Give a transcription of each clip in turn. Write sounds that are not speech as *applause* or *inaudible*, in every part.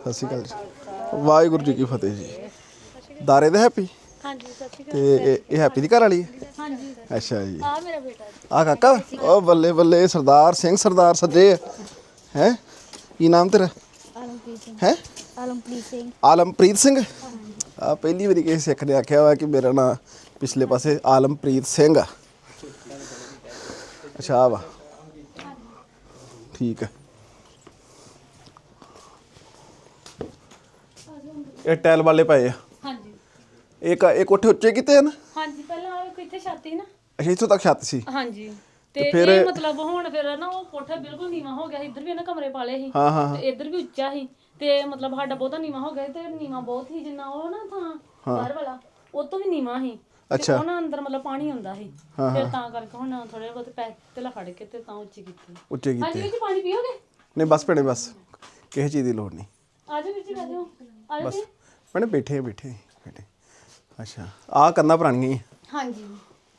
ਸਤਿ ਸ਼੍ਰੀ ਅਕਾਲ ਜੀ। ਵਾਹਿਗੁਰੂ ਜੀ ਕੀ ਫਤਿਹ ਜੀ। ਦਾਰੇ ਦਾ ਹੈਪੀ? ਹਾਂਜੀ ਸਤਿ ਸ਼੍ਰੀ ਤੇ ਇਹ- ਇਹ ਹੈਪੀ ਦੀ ਘਰ ਵਾਲੀ ਹੈ? ਅਕਾਲ ਹਾਂਜੀ। ਅੱਛਾ ਜੀ। ਆ ਮੇਰਾ ਬੇਟਾ। ਆ ਕਾਕਾ? ਉਹ ਬੱਲੇ ਬੱਲੇ ਸਰਦਾਰ ਸਿੰਘ ਸਰਦਾਰ ਸੱਜੇ। ਹੈ? ਕੀ ਨਾਮ ਤੇਰਾ? ਆਲਮਪ੍ਰੀਤ ਸਿੰਘ। ਹੈ? ਆਲਮਪ੍ਰੀਤ ਸਿੰਘ। ਆਲਮਪ੍ਰੀਤ ਸਿੰਘ? ਆ ਪਹਿਲੀ ਵਾਰੀ ਕਿਸੇ ਸਿੱਖ ਨੇ ਆਖਿਆ ਵਾ ਕਿ ਮੇਰਾ ਨਾਂ ਪਿਛਲੇ ਪਾਸੇ ਆਲਮਪ੍ਰੀਤ ਸਿੰਘ ਆ। ਅੱਛਾ ਆ ਵਾ। ਠੀਕ ਹੈ ਇਹ ਟੈਲ ਵਾਲੇ ਪਏ ਆ। ਹਾਂਜੀ। ਇੱਕ ਇਹ ਕੋਠੇ ਉੱਚੇ ਕੀਤੇ ਹਨ? ਹਾਂਜੀ ਪਹਿਲਾਂ ਵੇਖੋ ਇੱਥੇ ਛੱਤ ਨਾ। ਅੱਛਾ ਇੱਥੋਂ ਤੱਕ ਛੱਤ ਸੀ। ਹਾਂਜੀ। ਤੇ ਤੇ ਫਿਰ- ਇਹ ਮਤਲਬ ਹੁਣ ਫਿਰ ਨਾ ਉਹ ਕੋਠਾ ਬਿਲਕੁਲ ਨੀਵਾ ਹੋ ਗਿਆ ਸੀ। ਇੱਧਰ ਵੀ ਇਹਨਾਂ ਕਮਰੇ ਪਾਲੇ ਸੀ। ਹਾਂ ਹਾਂ ਤੇ ਇੱਧਰ ਵੀ ਉੱਚਾ ਸੀ। ਤੇ ਮਤਲਬ ਸਾਡਾ ਬਹੁਤਾ ਨੀਵਾ ਹੋ ਗਿਆ ਸੀ ਤੇ ਨੀਵਾ ਬਹੁਤ ਹੀ ਜਿੰਨਾ ਉਹ ਨਾ ਥਾਂ ਬਾਹਰ ਵਾਲਾ ਉਹ ਤੋਂ ਵੀ ਨੀਵਾ ਸੀ। ਅੱਛਾ। ਉਹਨਾਂ ਅੰਦਰ ਮਤਲਬ ਪਾਣੀ ਹੁੰਦਾ ਸੀ। ਫਿਰ ਤਾਂ ਕਰਕੇ ਹੁਣ ਥੋੜੇ ਬਹੁਤ ਪੈਸੇ ਤੇ ਫੜ ਕੇ ਤੇ ਤਾਂ ਉੱਚੀ ਕੀਤੀ। ਉੱਚੇ ਹਾਂਜੀ ਕੀਤੇ। ਵੀਰ ਜੀ ਪਾਣੀ ਪੀਓਗੇ? ਨਹੀਂ ਬਸ ਭੈਣੇ ਬਸ। ਕਿਸੇ ਚੀਜ਼ ਦੀ ਲੋੜ ਨਹੀਂ। ਆ ਜਾਓ ਵੀਰ ਜੀ ਬਹਿ ਜਾਓ। ਆ ਜਾਓ ਬਸ। ਜੀ। ਭੈਣੇ ਬੈਠੇ ਆ, ਬੈਠੇ ਬੈਠੇ ਅੱਛਾ ਆ ਕੰਨਾਂ ਪੁਰਾਣੀਆਂ ਹੀ ਆ। ਹਾਂਜੀ।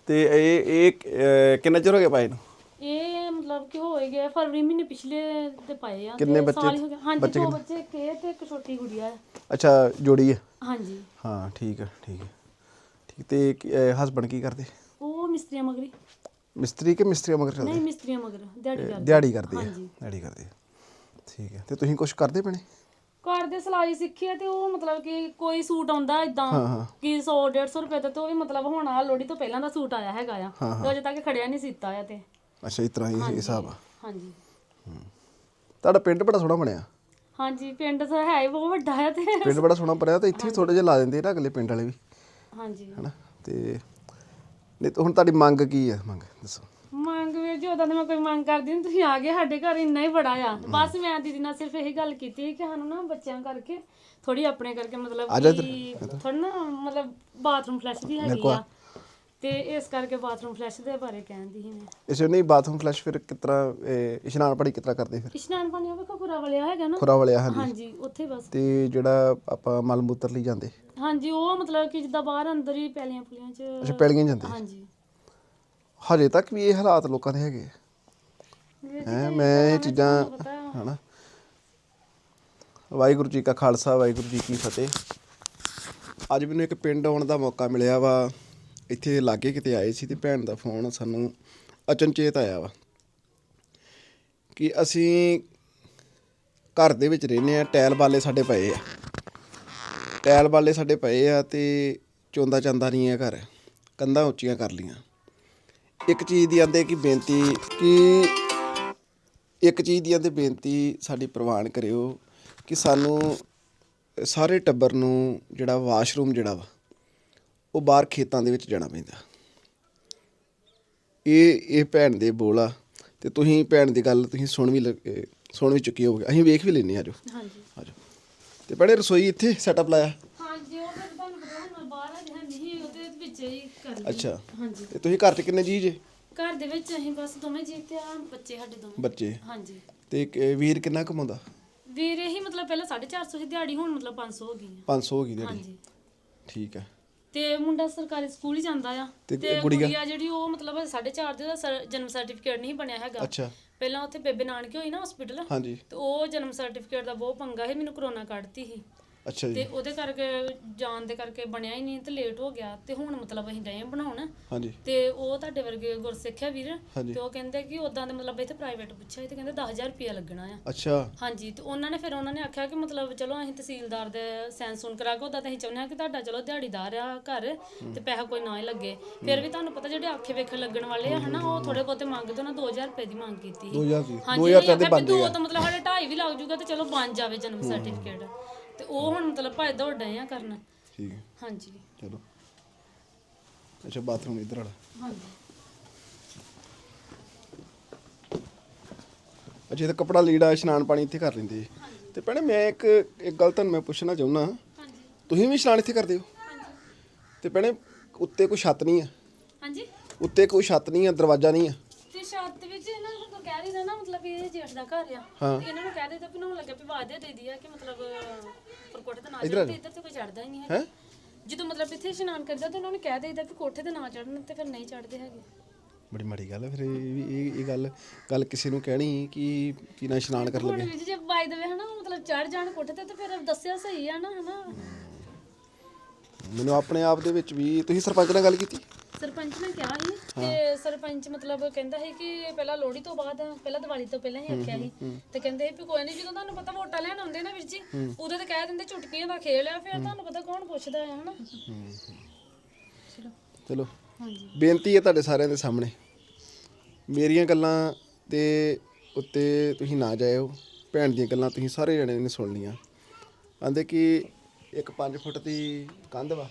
ਤੇ ਇਹ ਇਹ ਅਹ, ਕਿੰਨਾ ਚਿਰ ਹੋ ਗਿਆ ਪਾਏ ਨੂੰ? ਇਹ ਮਤਲਬ ਕਿ ਹੋਏ ਗਏ ਫਰਵਰੀ ਮਹੀਨੇ ਪਿਛਲੇ ਤੇ ਪਾਏ ਆ ਕਿੰਨੇ ਬੱਚੇ? ਸਾਲ ਹੀ ਹੋ ਗਿਆ ਹਾਂਜੀ ਬੱਚੇ ਦੋ ਕਿੰਨੇ? ਬੱਚੇ ਤੇ ਇੱਕ ਛੋਟੀ ਗੁੜੀਆ ਹੈ। ਅੱਛਾ ਜੋੜੀ ਹੈ? ਹਾਂਜੀ। ਹਾਂ ਠੀਕ ਹੈ ਠੀਕ ਹੈ। ਠੀਕ ਤੇ ਹਸਬੰਡ ਕੀ ਕਰਦੇ? ਉਹ ਮਿਸਤਰੀਆਂ ਮਗਰੀ ਮਿਸਤਰੀ ਕਿ ਮਿਸਤਰੀ ਮਗਰ ਚੱਲਦੇ ਨਹੀਂ ਮਿਸਤਰੀਆਂ ਮਗਰ ਦਿਹਾੜੀ ਕਰਦੇ। ਦਿਹਾੜੀ ਕਰਦੇ ਆ ਹਾਂਜੀ। ਦਿਹਾੜੀ ਕਰਦੇ ਆ। ਠੀਕ ਹੈ ਤੇ ਤੁਸੀਂ ਕੁਝ ਕਰਦੇ ਭੈਣੇ? ਘਰ ਦੇ ਸਿਲਾਈ ਸਿੱਖੀ ਹੈ ਤੇ ਉਹ ਮਤਲਬ ਕਿ ਕੋਈ ਸੂਟ ਆਉਂਦਾ ਇਦਾਂ ਹਾਂ, ਹਾਂ। ਕਿ 100 150 ਰੁਪਏ ਦਾ ਤੇ ਉਹ ਵੀ ਮਤਲਬ ਹੁਣ ਆ ਲੋੜੀ ਤੋਂ ਪਹਿਲਾਂ ਦਾ ਸੂਟ ਆਇਆ ਹੈਗਾ ਆ। ਤੇ ਅਜੇ ਤੱਕ ਖੜਿਆ ਨਹੀਂ ਸੀਤਾ ਆ ਤੇ। ਅੱਛਾ ਇਸ ਤਰ੍ਹਾਂ ਹੀ ਇਹ ਹਿਸਾਬ ਆ। ਹਾਂਜੀ। ਤੁਹਾਡਾ ਪਿੰਡ ਬੜਾ ਸੋਹਣਾ ਬਣਿਆ। ਹਾਂਜੀ ਪਿੰਡ ਤਾਂ ਹੈ ਹੀ ਬਹੁਤ ਵੱਡਾ ਹੈ ਤੇ। ਪਿੰਡ ਬੜਾ ਸੋਹਣਾ ਬਣਿਆ ਤੇ ਇੱਥੇ ਵੀ ਥੋੜੇ ਜਿਹਾ ਲਾ ਦਿੰਦੇ ਨਾ ਅਗਲੇ ਪਿੰਡ ਵਾਲੇ ਵੀ। ਹਾਂਜੀ। ਹਨਾ? ਤੇ ਨਹੀਂ ਤਾਂ ਹੁਣ ਤੁਹਾਡੀ ਮੰਗ ਕੀ ਆ? ਮੰਗ ਦੱਸੋ। ਵੀਰ ਜੀ ਉਦਾਂ ਤਾਂ ਮੈਂ ਕੋਈ ਮੰਗ ਕਰਦੀ ਨਹੀਂ ਤੁਸੀਂ ਆ ਗਏ ਸਾਡੇ ਘਰ ਇੰਨਾ ਹੀ ਬੜਾ ਆ। ਬਸ ਮੈਂ ਦੀਦੀ ਨਾਲ ਸਿਰਫ ਇਹੀ ਗੱਲ ਕੀਤੀ ਸੀ ਕਿ ਸਾਨੂੰ ਨਾ ਬੱਚਿਆਂ ਕਰਕੇ ਥੋੜੀ ਆਪਣੇ ਕਰਕੇ ਮਤਲਬ ਕਿ ਥੋੜਾ ਨਾ ਮਤਲਬ ਬਾਥਰੂਮ ਫਲੈਸ਼ ਦੀ ਹੈਗੀ ਆ। ਤੇ ਇਸ ਕਰਕੇ ਬਾਥਰੂਮ ਫਲੈਸ਼ ਦੇ ਬਾਰੇ ਕਹਿੰਦੀ ਸੀ ਮੈਂ। ਇਸੇ ਨਹੀਂ ਬਾਥਰੂਮ ਫਲੈਸ਼ ਫਿਰ ਇਹ ਇਸ਼ਨਾਨ ਪਾਣੀ ਕਿਸ ਤਰ੍ਹਾਂ ਕਰਦੇ ਫਿਰ? ਇਸ਼ਨਾਨ ਪਾਣੀ ਉਹ ਵੇਖੋ ਖੁਰਾ ਵਾਲਿਆ ਹੈਗਾ ਨਾ। ਖੁਰਾ ਵਾਲਿਆ ਹਾਂਜੀ। ਹਾਂਜੀ ਉੱਥੇ ਬਸ। ਤੇ ਜਿਹੜਾ ਆਪਾਂ ਮਲ ਮੂਤਰ ਲਈ ਜਾਂਦੇ? ਹਾਂਜੀ ਉਹ ਮਤਲਬ ਕਿ ਜਿੱਦਾਂ ਬਾਹਰ ਅੰਦਰ ਹੀ ਪੈਲੀਆਂ ਪੁਲੀਆਂ ਅੱਛਾ ਚ ਪੈਲੀਆਂ ਜਾਂਦੇ। ਹਾਂਜੀ। ਹਜੇ ਤੱਕ ਵੀ ਇਹ ਹਾਲਾਤ ਲੋਕਾਂ ਦੇ ਹੈਗੇ ਹੈ ਮੈਂ ਇਹ ਚੀਜ਼ਾਂ ਹਨਾ। ਵਾਹਿਗੁਰੂ ਜੀ ਕਾ ਖਾਲਸਾ ਵਾਹਿਗੁਰੂ ਜੀ ਕੀ ਫਤਿਹ। ਅੱਜ ਮੈਨੂੰ ਇੱਕ ਪਿੰਡ ਆਉਣ ਦਾ ਮੌਕਾ ਮਿਲਿਆ ਵਾ। ਇੱਥੇ ਲਾਗੇ ਕਿਤੇ ਆਏ ਸੀ ਤੇ ਭੈਣ ਦਾ ਫੋਨ ਸਾਨੂੰ ਅਚਨਚੇਤ ਆਇਆ ਵਾ ਕਿ ਅਸੀਂ ਘਰ ਦੇ ਵਿੱਚ ਰਹਿੰਦੇ ਆ ਟੈਲ ਬਾਲੇ ਸਾਡੇ ਪਏ ਆ। ਟੈਲ ਬਾਲੇ ਸਾਡੇ ਪਏ ਆ ਤੇ ਚੋਂਦਾ ਚੰਦਾ ਨਹੀਂ ਹੈ ਘਰ। ਕੰਧਾਂ ਉੱਚੀਆਂ ਕਰ ਲੀਆਂ ਇੱਕ ਚੀਜ਼ ਦੀ ਆਂਦੇ ਕਿ ਬੇਨਤੀ ਕਿ ਇੱਕ ਚੀਜ਼ ਦੀ ਆਂਦੇ ਬੇਨਤੀ ਸਾਡੀ ਪ੍ਰਵਾਨ ਕਰਿਓ ਕਿ ਸਾਨੂੰ ਸਾਰੇ ਟੱਬਰ ਨੂੰ ਜਿਹੜਾ ਵਾਸ਼ਰੂਮ ਜਿਹੜਾ ਵਾ ਉਹ ਬਾਹਰ ਖੇਤਾਂ ਦੇ ਵਿੱਚ ਜਾਣਾ ਪੈਂਦਾ। ਇਹ ਇਹ ਭੈਣ ਦੇ ਬੋਲ ਆ ਤੇ ਤੁਸੀਂ ਭੈਣ ਦੀ ਗੱਲ ਤੁਸੀਂ ਸੁਣ ਵੀ ਸੁਣ ਵੀ ਚੁੱਕੇ ਹੋਗੇ ਅਸੀਂ ਵੇਖ ਵੀ ਲੈਨੇ ਆਜੋ। ਹਾਂਜੀ। ਆਜੋ। ਤੇ ਭੈਣੇ ਰਸੋਈ ਇੱਥੇ ਸੈਟਅਪ ਲਾਇਆ ਹਾਂਜੀ ਉਹ ਫਿਰ ਤੁਹਾਨੂੰ ਪਤਾ ਹੁਣ ਬਾਹਰ ਆ ਜਿਹੜਾ ਨਹੀਂ ਉਹਦੇ ਵਿੱਚ ਹੀ ਕਰ ਲਈ ਅੱਛਾ। ਹਾਂਜੀ। ਤੇ ਤੁਸੀਂ ਘਰ 'ਚ ਕਿੰਨੇ ਜੀ ਜੇ? ਘਰ ਦੇ ਵਿੱਚ ਅਸੀਂ ਬਸ ਦੋਵੇਂ ਜੀ ਤੇ ਆ ਬੱਚੇ ਸਾਡੇ ਦੋਵੇਂ। ਬੱਚੇ? ਹਾਂਜੀ। ਤੇ ਵੀਰ ਕਿੰਨਾ ਕਮਾਉਂਦਾ? ਵੀਰ ਇਹੀ ਮਤਲਬ ਪਹਿਲਾਂ 450 ਸੀ ਦਿਹਾੜੀ ਹੁਣ ਮਤਲਬ 500 ਹੋ ਗਈ ਆ। 500 ਹੋ ਗਈ ਦਿਹਾੜੀ। ਹਾਂਜੀ। ਠੀਕ ਹੈ। ਤੇ ਮੁੰਡਾ ਸਰਕਾਰੀ ਸਕੂਲ ਹੀ ਜਾਂਦਾ ਆ। ਤੇ ਗੁੜੀਆ? ਗੁੜੀਆ ਜਿਹੜੀ ਉਹ ਮਤਲਬ 4.5 ਦੇ ਦਾ ਸਰ- ਜਨਮ ਸਰਟੀਫਿਕੇਟ ਨਹੀਂ ਬਣਿਆ ਹੈਗਾ। ਅੱਛਾ। ਪਹਿਲਾਂ ਉੱਥੇ ਬੇਬੇ ਨਾਨਕੇ ਹੋਈ ਨਾ ਹਸਪੀਟਲ ਹਾਂਜੀ। ਤੇ ਉਹ ਜਨਮ ਸਰਟੀਫਿਕੇਟ ਦਾ ਬਹੁਤ ਪੰਗਾ ਸੀ ਮੈਨੂੰ ਕਰੋਨਾ ਕੱਢਤੀ ਸੀ। ਅੱਛਾ ਜੀ। ਤੇ ਉਹਦੇ ਕਰਕੇ ਜਾਣ ਦੇ ਕਰਕੇ ਬਣਿਆ ਹੀ ਨਹੀਂ ਤੇ ਲੇਟ ਹੋ ਗਿਆ ਤੇ ਹੁਣ ਮਤਲਬ ਅਸੀਂ ਡਏ ਆਂ ਬਣਾਉਣ। ਹਾਂਜੀ। ਤੇ ਉਹ ਤੁਹਾਡੇ ਵਰਗੇ ਗੁਰਸਿੱਖ ਆ ਵੀਰ ਹਾਂਜੀ। ਤੇ ਉਹ ਕਹਿੰਦੇ ਕਿ ਉਦਾਂ ਦੇ ਮਤਲਬ ਇੱਥੇ ਪ੍ਰਾਈਵੇਟ ਪੁੱਛਿਆ ਸੀ ਤੇ ਕਹਿੰਦੇ 10000 ਰੁਪਇਆ ਲੱਗਣਾ ਆ। ਅੱਛਾ। ਹਾਂਜੀ ਤੇ ਉਹਨਾਂ ਨੇ ਫਿਰ ਉਹਨਾਂ ਨੇ ਆਖਿਆ ਕਿ ਮਤਲਬ ਚਲੋ ਅਸੀਂ ਤਹਿਸੀਲਦਾਰ ਦੇ ਸੈਨ ਸੁਨ ਕਰਾ ਕੇ ਉਦਾਂ ਤਾਂ ਅਸੀਂ ਚਾਹੁੰਦੇ ਹਾਂ ਕਿ ਤੁਹਾਡਾ ਚਲੋ ਦਿਹਾੜੀਦਾਰ ਆ ਘਰ ਤੇ ਪੈਸਾ ਕੋਈ ਨਾ ਹੀ ਲੱਗੇ। ਫਿਰ ਵੀ ਤੁਹਾਨੂੰ ਪਤਾ ਜਿਹੜੇ ਆਖੇ ਵੇਖਣ ਲੱਗਣ ਵਾਲੇ ਆ ਹਨਾ ਉਹ ਥੋੜੇ ਬਹੁਤੇ ਮੰਗਦੇ ਉਹਨਾਂ 2000 ਰੁਪਏ ਦੀ ਮੰਗ ਕੀਤੀ ਸੀ। 2000 ਦੀ। ਹਾਂਜੀ 2000 2000 ਤੇ ਬੰਦੇ ਦੋ ਆ। ਤਾਂ ਮਤਲਬ ਸਾਡੇ ਢਾਈ ਵੀ ਲੱਗ ਜੂਗਾ ਤੇ ਚਲੋ ਬਣ ਜਾਵੇ ਜਨਮ ਸਰਟੀਫਿਕੇਟ ਤੇ ਉਹ ਹੁਣ ਮਤਲਬ ਭਾਈ ਦੌੜ ਡਏ ਆ ਕਰਨ। ਠੀਕ ਹੈ। ਹਾਂਜੀ। ਚਲੋ। ਅੱਛਾ ਬਾਥਰੂਮ ਇੱਧਰ ਵਾਲਾ। ਹਾਂਜੀ। ਅੱਛਾ ਤੇ ਕਪੜਾ ਲੀੜਾ ਇਸ਼ਨਾਨ ਪਾਣੀ ਇੱਥੇ ਕਰ ਲੈਂਦੇ। ਜੀ ਤੇ ਭੈਣੇ ਮੈਂ ਇੱਕ ਇੱਕ ਗੱਲ ਤੁਹਾਨੂੰ ਮੈਂ ਪੁੱਛਣਾ ਚਾਹੁੰਦਾ। ਹਾਂਜੀ। ਤੁਸੀਂ ਵੀ ਇਸ਼ਨਾਨ ਇੱਥੇ ਕਰਦੇ ਹੋ? ਤੇ ਭੈਣੇ ਉੱਤੇ ਕੋਈ ਛੱਤ ਨਹੀਂ ਆ? ਹਾਂਜੀ। ਉੱਤੇ ਕੋਈ ਛੱਤ ਨਹੀਂ ਆ ਦਰਵਾਜ਼ਾ ਨਹੀਂ ਆ? ਤੇ ਛੱਤ ਵਿੱਚ ਇਹਨਾਂ ਨੂੰ ਕਹਿ ਨਾ ਮਤਲਬ ਵੀ ਇਹ ਜੇਠ ਦਾ ਘਰ ਆ। ਹਾਂ। ਤੇ ਇਹਨਾਂ ਨੂੰ ਕਹਿ ਦਿੰਦਾ ਵੀ ਨਹਾਉਣ ਲੱਗੇ ਵੀ ਵਾਦੇ ਦੇ ਦੀ ਆ ਕਿ ਮਤਲਬ ਕੋਠੇ ਤੇ ਨਾ ਇੱਧਰ ਆ ਚੜ੍ਹਦੇ ਇੱਧਰ ਤੇ ਕੋਈ ਚੜਦਾ ਹੀ ਨਹੀਂ ਹੈ? ਹੈ ਜਦੋਂ ਮਤਲਬ ਇੱਥੇ ਇਸ਼ਨਾਨ ਕਰਦਾ ਤਾਂ ਉਹਨਾਂ ਨੂੰ ਕਹਿ ਦੇਈਦਾ ਵੀ ਕੋਠੇ ਤੇ ਨਾ ਚੜਨ ਤੇ ਫਿਰ ਨਹੀਂ ਚੜਦੇ ਹੈਗੇ। ਬੜੀ ਮਾੜੀ ਗੱਲ ਹੈ ਫਿਰ ਇਹ ਵੀ- ਇਹ ਇਹ ਗੱਲ ਗੱਲ ਕਿਸੇ ਨੂੰ ਕਹਿਣੀ ਕਿ ਕਿ ਨਾ ਇਸ਼ਨਾਨ ਕਰਨ ਹੁਣ ਲੱਗੇ ਵੀ ਜੇ ਬਾਈ ਦੇ ਵੇ ਹਨਾ ਮਤਲਬ ਚੜ ਜਾਣ ਕੋਠੇ ਤੇ ਤੇ ਫਿਰ ਦੱਸਿਆ ਸਹੀ ਆ ਨਾ ਹਨਾ। ਮੈਨੂੰ ਆਪਣੇ ਆਪ ਦੇ ਵਿੱਚ ਵੀ ਤੁਸੀਂ ਸਰਪੰਚ ਨਾਲ ਗੱਲ ਕੀਤੀ? ਸਰਪੰਚ ਨੇ ਕਿਹਾ ਸੀ ਤੇ ਸਰਪੰਚ ਮਤਲਬ ਕਹਿੰਦਾ ਸੀ ਕਿ ਪਹਿਲਾਂ ਲੋਹੜੀ ਤੋਂ ਬਾਅਦ ਪਹਿਲਾਂ ਦੀਵਾਲੀ ਤੋਂ ਪਹਿਲਾਂ ਹੀ ਆਖਿਆ ਸੀ। ਤੇ ਕਹਿੰਦੇ ਸੀ ਵੀ ਕੋਈ ਨਹੀਂ ਜਦੋਂ ਤੁਹਾਨੂੰ ਪਤਾ ਵੋਟਾਂ ਲੈਣ ਆਉਂਦੇ ਨਾ ਵੀਰ ਜੀ ਉਦੋਂ ਤਾਂ ਕਹਿ ਦਿੰਦੇ ਚੁਟਕੀਆਂ ਦਾ ਖੇਲ ਆ ਫਿਰ ਤੁਹਾਨੂੰ ਪਤਾ ਕੌਣ ਪੁੱਛਦਾ ਹੈ ਹਨਾ? ਚਲੋ। ਚਲੋ। ਹਾਂਜੀ। ਬੇਨਤੀ ਹੈ ਤੁਹਾਡੇ ਸਾਰਿਆਂ ਦੇ ਸਾਹਮਣੇ। ਮੇਰੀਆਂ ਗੱਲਾਂ ਦੇ ਉੱਤੇ ਤੁਸੀਂ ਨਾ ਜਾਇਓ। ਭੈਣ ਦੀਆਂ ਗੱਲਾਂ ਤੁਸੀਂ ਸਾਰੇ ਜਣੇ ਨੇ ਸੁਣ ਲੀਆਂ ਆਂਦੇ ਕਿ ਇੱਕ 5 ਫੁੱਟ ਦੀ ਕੰਧ ਵਾ।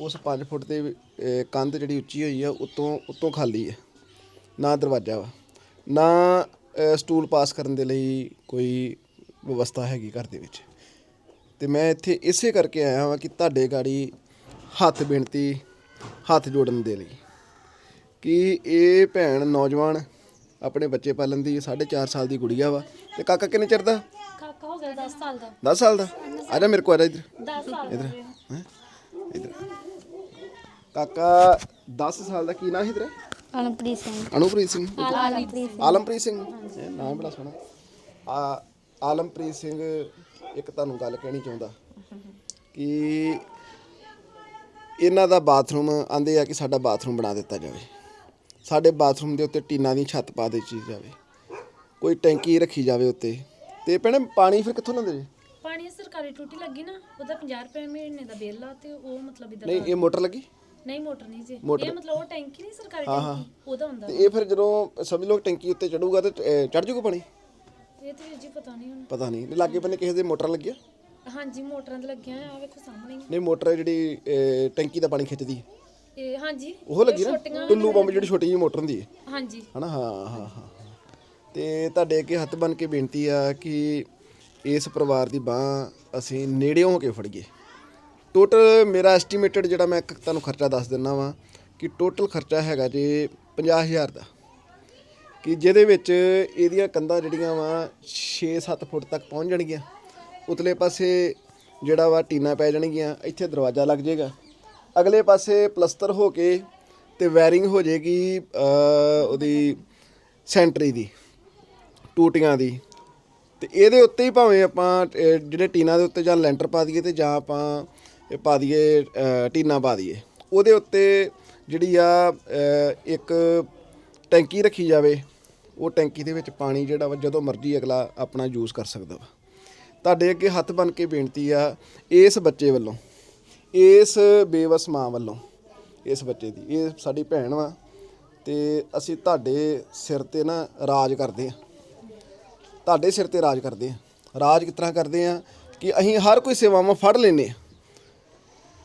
ਉਸ 5 ਫੁੱਟ ਦੇ ਕੰਧ ਜਿਹੜੀ ਉੱਚੀ ਹੋਈ ਆ ਉਤੋਂ ਉਤੋਂ ਖਾਲੀ ਹੈ ਨਾ ਦਰਵਾਜ਼ਾ ਵਾ। ਨਾ ਸਟੂਲ ਪਾਸ ਕਰਨ ਦੇ ਲਈ ਕੋਈ ਵਿਵਸਥਾ ਹੈਗੀ ਘਰ ਦੇ ਵਿੱਚ। ਤੇ ਮੈਂ ਇੱਥੇ ਇਸੇ ਕਰਕੇ ਆਇਆ ਹਾਂ ਕਿ ਤੁਹਾਡੇ ਗਾੜੀ ਹੱਥ ਬੇਨਤੀ ਹੱਥ ਜੋੜਨ ਦੇ ਲਈ ਕਿ ਇਹ ਭੈਣ ਨੌਜਵਾਨ ਆਪਣੇ ਬੱਚੇ ਪਾਲਣ ਦੀ 4.5 ਸਾਲ ਦੀ ਗੁੜੀਆ ਵਾ। ਤੇ ਕਾਕਾ ਕਿੰਨੇ ਚਿਰ ਦਾ? ਕਾਕਾ ਹੋ ਗਿਆ 10 ਸਾਲ ਦਾ। 10 ਸਾਲ ਦਾ? ਆ ਜਾ ਮੇਰੇ ਕੋਲ ਆ ਜਾ ਇੱਧਰ। 10 ਸਾਲ ਹੋਇਆ। ਹੈਂ? ਇੱਧਰ ਕਾਕਾ 10 ਸਾਲ ਦਾ ਕੀ ਨਾਂ ਸੀ ਤੇਰਾ? ਅਨਪ੍ਰੀਤ ਸਿੰਘ। ਅਨੁਪ੍ਰੀਤ ਸਿੰਘ। ਆਲਮਪ੍ਰੀਤ ਸਿੰਘ। ਆਲਮਪ੍ਰੀਤ ਸਿੰਘ। ਇਹ ਨਾਮ ਬੜਾ ਸੋਹਣਾ। ਆ ਆਲਮਪ੍ਰੀਤ ਸਿੰਘ ਇੱਕ ਤੁਹਾਨੂੰ ਗੱਲ ਕਹਿਣੀ ਚਾਹੁੰਦਾ। ਕਿ ਇਹਨਾਂ ਦਾ ਬਾਥਰੂਮ ਆਂਦੇ ਆ ਕਿ ਸਾਡਾ ਬਾਥਰੂਮ ਬਣਾ ਦਿੱਤਾ ਜਾਵੇ। ਸਾਡੇ ਬਾਥਰੂਮ ਦੇ ਉੱਤੇ ਟੀਨਾਂ ਦੀ ਛੱਤ ਪਾ ਦਿੱਤੀ ਜਾਵੇ। ਕੋਈ ਟੈਂਕੀ ਰੱਖੀ ਜਾਵੇ ਉੱਤੇ। ਤੇ ਭੈਣੇ ਪਾਣੀ ਫਿਰ ਕਿੱਥੋਂ ਲੈਂਦੇ ਜੀ? ਪਾਣੀ ਦੀ ਸਰਕਾਰੀ ਟੂਟੀ ਲੱਗੀ ਨਾ ਉਹਦਾ 50 ਰੁਪਏ ਮਹੀਨੇ ਦਾ ਬਿੱਲ ਆ ਤੇ ਉਹ ਮਤਲਬ ਇਦਾਂ ਨਹੀਂ ਇਹ ਮੋਟਰ ਲੱਗੀ? ਨਹੀਂ ਮੋਟਰ ਨਹੀਂ ਜੀ। ਇਹ ਮਤਲਬ ਉਹ ਟੈਂਕੀ ਨਹੀਂ ਸਰਕਾਰੀ ਟੈਂਕੀ ਉਹਦਾ ਹੁੰਦਾ। ਤੇ ਇਹ ਫਿਰ ਜਦੋਂ ਸਮਝ ਲਓ ਟੈਂਕੀ ਉੱਤੇ ਚੜੂਗਾ ਤੇ ਚੜ ਜੂਗਾ ਪਾਣੀ? ਇਹ ਤੇ ਵੀਰ ਜੀ ਪਤਾ ਨਹੀਂ ਹੁਣ। ਪਤਾ ਨਹੀਂ। ਲਾਗੇ ਬੰਨੇ ਕਿਸੇ ਦੇ ਮੋਟਰ ਲੱਗਿਆ? ਹਾਂਜੀ ਮੋਟਰਾਂ ਤੇ ਲੱਗੀਆਂ ਆ ਵੇਖੋ ਸਾਹਮਣੇ ਹੀ। ਨਹੀਂ ਮੋਟਰ ਹੈ ਜਿਹੜੀ ਟੈਂਕੀ ਦਾ ਪਾਣੀ ਖਿੱਚਦੀ ਹੈ। ਇਹ ਹਾਂਜੀ ਉਹ ਲੱਗੀ ਨਾ? ਟੁੱਲੂ ਪੰਪ ਜਿਹੜੀ ਛੋਟੀ ਜਿਹੀ ਮੋਟਰ ਹੁੰਦੀ ਹੈ। ਹਾਂਜੀ। ਹਨਾ? ਹਾਂ ਹਾਂ ਹਾਂ। ਹਾਂ। ਤੇ ਤੁਹਾਡੇ ਅੱਗੇ ਹੱਥ ਬਨ ਕੇ ਬੇਨਤੀ ਆ ਕਿ ਇਸ ਪਰਿਵਾਰ ਦੀ ਬਾਹ ਅਸੀਂ ਨੇੜਿਓਂ ਹੋ ਕੇ ਫੜੀਏ। ਟੋਟਲ ਮੇਰਾ ਐਸਟੀਮੇਟਡ ਜਿਹੜਾ ਮੈਂ ਇੱਕ ਤੁਹਾਨੂੰ ਖਰਚਾ ਦੱਸ ਦਿੰਦਾ ਵਾਂ ਕਿ ਟੋਟਲ ਖਰਚਾ ਹੈਗਾ ਜੇ 50000 ਦਾ। ਕਿ ਜਿਹਦੇ ਵਿੱਚ ਇਹਦੀਆਂ ਕੰਧਾਂ ਜਿਹੜੀਆਂ ਵਾ 6-7 ਫੁੱਟ ਤੱਕ ਪਹੁੰਚ ਜਾਣਗੀਆਂ। ਉਤਲੇ ਪਾਸੇ ਜਿਹੜਾ ਵਾ ਟੀਨਾ ਪੈ ਜਾਣਗੀਆਂ, ਇੱਥੇ ਦਰਵਾਜ਼ਾ ਲੱਗ ਜਾਏਗਾ। ਅਗਲੇ ਪਾਸੇ ਪਲਸਤਰ ਹੋ ਕੇ ਤੇ ਵਾਇਰਿੰਗ ਹੋ ਜਾਏਗੀ ਉਹਦੀ ਸੈਂਟਰੀ ਦੀ, ਟੂਟੀਆਂ ਦੀ। ਤੇ ਇਹਦੇ ਉੱਤੇ ਹੀ ਭਾਵੇਂ ਆਪਾਂ ਜਿਹੜੇ ਟੀਨਾ ਦੇ ਉੱਤੇ ਜਾਂ ਲੈਂਟਰ ਪਾ ਦਈਏ ਤੇ ਜਾਂ ਆਪਾਂ ਇਹ ਪਾ ਦਈਏ ਅ, ਟੀਨਾ ਪਾ ਦਈਏ। ਉਹਦੇ ਉੱਤੇ ਜਿਹੜੀ ਆ ਇੱਕ ਟੈਂਕੀ ਰੱਖੀ ਜਾਵੇ ਉਹ ਟੈਂਕੀ ਦੇ ਵਿੱਚ ਪਾਣੀ ਜਿਹੜਾ ਵਾ ਜਦੋਂ ਮਰਜ਼ੀ ਅਗਲਾ ਆਪਣਾ ਯੂਜ਼ ਕਰ ਸਕਦਾ ਵਾ। ਤੁਹਾਡੇ ਅੱਗੇ ਹੱਥ ਬਨ ਕੇ ਬੇਨਤੀ ਆ ਇਸ ਬੱਚੇ ਵੱਲੋਂ ਇਸ ਬੇਵਸ ਮਾਂ ਵੱਲੋਂ ਇਸ ਬੱਚੇ ਦੀ ਇਹ ਸਾਡੀ ਭੈਣ ਵਾ ਤੇ ਅਸੀਂ ਤੁਹਾਡੇ ਸਿਰ ਤੇ ਨਾ ਰਾਜ ਕਰਦੇ ਆ। ਤੁਹਾਡੇ ਸਿਰ ਤੇ ਰਾਜ ਕਰਦੇ ਆ। ਰਾਜ ਕਿਸ ਤਰ੍ਹਾਂ ਕਰਦੇ ਆ ਕਿ ਅਸੀਂ ਹਰ ਕੋਈ ਸੇਵਾਵਾਂ ਫੜ ਲੈਨੇ ਆ।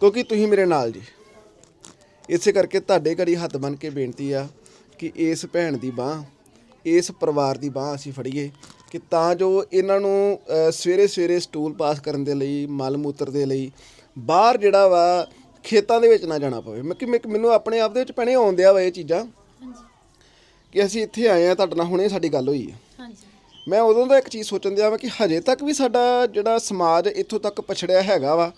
ਕਿਉਂਕਿ ਤੁਸੀਂ ਮੇਰੇ ਨਾਲ ਜੀ। ਇਸੇ ਕਰਕੇ ਤੁਹਾਡੇ ਘੜੀ ਹੱਥ ਬਨ ਕੇ ਬੇਨਤੀ ਆ ਕਿ ਇਸ ਭੈਣ ਦੀ ਬਾਹ ਇਸ ਪਰਿਵਾਰ ਦੀ ਬਾਹ ਅਸੀਂ ਫੜੀਏ ਕਿ ਤਾਂ ਜੋ ਇਹਨਾਂ ਨੂੰ ਸਵੇਰੇ ਸਵੇਰੇ ਸਟੂਲ ਪਾਸ ਕਰਨ ਦੇ ਲਈ ਮਲ ਮੂਤਰ ਦੇ ਲਈ ਬਾਹਰ ਜਿਹੜਾ ਵਾ ਖੇਤਾਂ ਦੇ ਵਿੱਚ ਨਾ ਜਾਣਾ ਪਵੇ। ਮੈਂ ਕਿ ਮੈਨੂੰ ਆਪਣੇ ਆਪ ਦੇ ਵਿੱਚ ਪੈਣੇ ਆਉਂਦਿਆ ਵਾ ਇਹ ਚੀਜ਼ਾਂ ਕਿ ਅਸੀਂ ਇੱਥੇ ਆਏ ਆ ਤੁਹਾਡੇ ਨਾਲ ਹੁਣੇ ਸਾਡੀ ਗੱਲ ਹੋਈ ਹੈ ਹਾਂਜੀ। ਮੈਂ ਉਦੋਂ ਦਾ ਇੱਕ ਚੀਜ਼ ਸੋਚਣ ਦਿਆ ਵਾ ਕਿ ਹਜੇ ਤੱਕ ਵੀ ਸਾਡਾ ਜਿਹੜਾ ਸਮਾਜ ਇੱਥੋਂ ਤੱਕ ਪਛੜਿਆ ਹੈਗਾ ਵਾ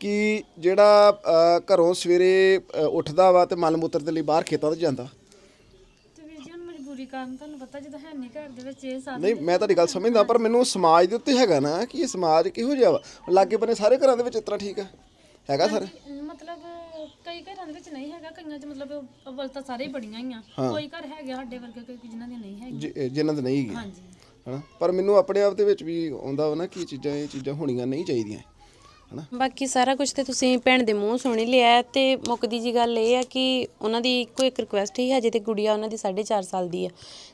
ਕਿ ਜਿਹੜਾ ਅ, ਘਰੋਂ ਸਵੇਰੇ ਅ, ਉੱਠਦਾ ਵਾ ਤੇ ਮਲ ਮੂਤਰ ਦੇ ਲਈ ਬਾਹਰ ਖੇਤਾਂ 'ਚ ਜਾਂਦਾ? ਤੇ ਵੀਰ ਜੀ ਹੁਣ ਮਜਬੂਰੀ ਕਾਰਨ ਤੁਹਾਨੂੰ ਪਤਾ ਜਦੋਂ ਹੈ ਨਹੀਂ ਘਰ ਦੇ ਵਿੱਚ ਇਹ ਸਾਧਨ ਨਹੀਂ ਮੈਂ ਤੁਹਾਡੀ ਗੱਲ ਸਮਝਦਾ ਪਰ ਮੈਨੂੰ ਸਮਾਜ ਦੇ ਉੱਤੇ ਹੈਗਾ ਨਾ ਕਿ ਇਹ ਸਮਾਜ ਕਿਹੋ ਜਿਹਾ ਵਾ? ਲਾਗੇ ਬੰਨੇ ਸਾਰੇ ਘਰਾਂ ਦੇ ਵਿੱਚ ਇਸ ਤਰ੍ਹਾਂ ਠੀਕ ਆ? ਹੈਗਾ ਸਰ? ਮਤਲਬ ਕਈ ਘਰਾਂ ਦੇ ਵਿੱਚ ਨਹੀਂ ਹੈਗਾ ਕਈਆਂ 'ਚ ਮਤਲਬ ਅਵਲ ਤਾਂ ਸਾਰੇ ਹੀ ਬੜੀਆਂ ਹੀ ਆ। ਕੋਈ ਘਰ ਹੈਗੇ ਸਾਡੇ ਵਰਗੇ ਕੋਈ ਜਿਨ੍ਹਾਂ ਦੇ ਨਹੀਂ ਹੈਗੇ। ਜਿ- ਜਿਨ੍ਹਾਂ ਦੇ ਨਹੀਂ ਹੈਗੇ। ਹਾਂਜੀ। ਹਨਾ? ਪਰ ਮੈਨੂੰ ਆਪਣੇ ਆਪ ਦੇ ਵਿੱਚ ਵੀ ਆਉਂਦਾ ਵਾ ਨਾ ਕਿ ਇਹ ਚੀਜ਼ਾਂ ਇਹ ਚੀਜ਼ਾਂ ਹੋਣੀਆਂ ਨਹੀਂ ਚਾਹੀਦੀਆਂ। ਹਨਾ? ਬਾਕੀ ਸਾਰਾ ਕੁਝ ਤੇ ਤੁਸੀਂ ਭੈਣ ਦੇ ਮੂੰਹ ਸੁਣ ਹੀ ਲਿਆ ਹੈ ਤੇ ਮੁੱਕਦੀ ਜੀ ਗੱਲ ਇਹ ਆ ਕਿ ਉਹਨਾਂ ਦੀ ਇੱਕੋ ਇੱਕ ਰਿਕੁਐਸਟ ਹੀ ਹਜੇ ਤੇ ਗੁੜੀਆ ਉਹਨਾਂ ਦੀ 4.5 ਸਾਲ ਦੀ ਆ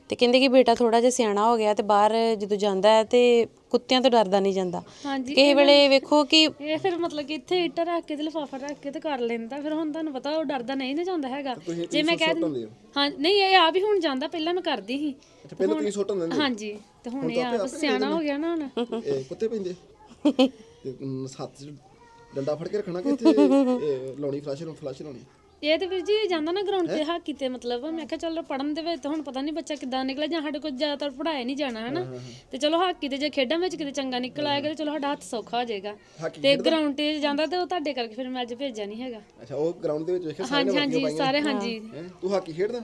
ਤੇ ਕਹਿੰਦੇ ਕਿ ਬੇਟਾ ਥੋੜਾ ਜਿਹਾ ਸਿਆਣਾ ਹੋ ਗਿਆ ਤੇ ਬਾਹਰ ਜਦੋਂ ਜਾਂਦਾ ਹੈ ਤੇ ਕੁੱਤਿਆਂ ਤੋਂ ਡਰਦਾ ਨਹੀਂ ਜਾਂਦਾ। ਹਾਂਜੀ ਕਿਸੇ ਵੇਲੇ ਵੇਖੋ ਕਿ ਇਹ ਫਿਰ ਮਤਲਬ ਕਿ ਇੱਥੇ ਇੱਟਾਂ ਰੱਖ ਕੇ ਤੇ ਲਿਫਾਫਾ ਰੱਖ ਕੇ ਤੇ ਕਰ ਲੈਂਦਾ ਫਿਰ ਹੁਣ ਤੁਹਾਨੂੰ ਪਤਾ ਉਹ ਡਰਦਾ ਨਹੀਂ ਨਾ ਜਾਂਦਾ ਹੈਗਾ। ਜੇ ਮੈਂ ਕਹਿ ਹੁੰਦੇ ਦਿੰ ਹੋ। ਨਹੀਂ ਇਹ ਆ ਵੀ ਹੁਣ ਜਾਂਦਾ ਪਹਿਲਾਂ ਮੈਂ ਕਰਦੀ ਸੀ। ਅੱਛਾ ਪਹਿਲਾਂ ਤੁਸੀਂ ਸੁੱਟ ਦਿੰਦੇ ਹਾਂਜੀ ਤੇ ਹੁਣ ਇਹ ਆਪ ਸਿਆਣਾ ਹੋ ਗਿਆ ਨਾ ਹੁਣ। ਇਹ ਕੁੱਤੇ ਪੈਂਦੇ। ਤੇ ਅਮ, ਹੱਥ 'ਚ ਡੰਡਾ ਫੜ ਕੇ ਰੱਖਣਾ ਕਿ ਇੱਥੇ ਇਹ ਲਾਉਣੀ ਫਲੈਸ਼ ਨੂੰ ਫਲੈਸ਼ ਲਾਉਣੀ ਇਹ ਤੇ ਵੀਰ ਜੀ ਜਾਂਦਾ ਨਾ ਗਰਾਊਂਡ ਤੇ ਹਾਕੀ ਤੇ ਮਤਲਬ। ਮੈਂ ਕਿਹਾ ਚਲੋ ਪੜਨ ਦੇ ਵਿੱਚ ਤਾਂ ਹੁਣ ਪਤਾ ਨਹੀਂ ਬੱਚਾ ਕਿੱਦਾਂ ਨਿਕਲੇ ਜਾਂ ਸਾਡੇ ਕੋਲ ਜ਼ਿਆਦਾਤਰ ਪੜਾਇਆ ਨਹੀਂ ਜਾਣਾ ਹਨਾ? ਤੇ ਚਲੋ ਹਾਕੀ ਤੇ ਜੇ ਖੇਡਾਂ ਵਿੱਚ ਕਿਤੇ ਚੰਗਾ ਨਿਕਲ ਆਏਗਾ ਤੇ ਚਲੋ ਸਾਡਾ ਹੱਥ ਸੌਖਾ ਹੋ ਜਾਏਗਾ। ਤੇ ਗਰਾਊਂਡ ਤੇ ਜਾਂਦਾ ਤੇ ਉਹ ਤੁਹਾਡੇ ਕਰਕੇ ਫਿਰ ਮੈਂ ਅੱਜ ਭੇਜਿਆ ਨਹੀਂ ਹੈਗਾ। ਅੱਛਾ ਉਹ ਗਰਾਊਂਡ ਦੇ ਵਿੱਚ ਵੇਖਿਆ ਸਾਰੇ ਹਾਂਜੀ ਹਾਂਜੀ ਸਾਰੇ ਹਾਂਜੀ? ਤੂੰ ਹਾਕੀ ਖੇਡਦਾ?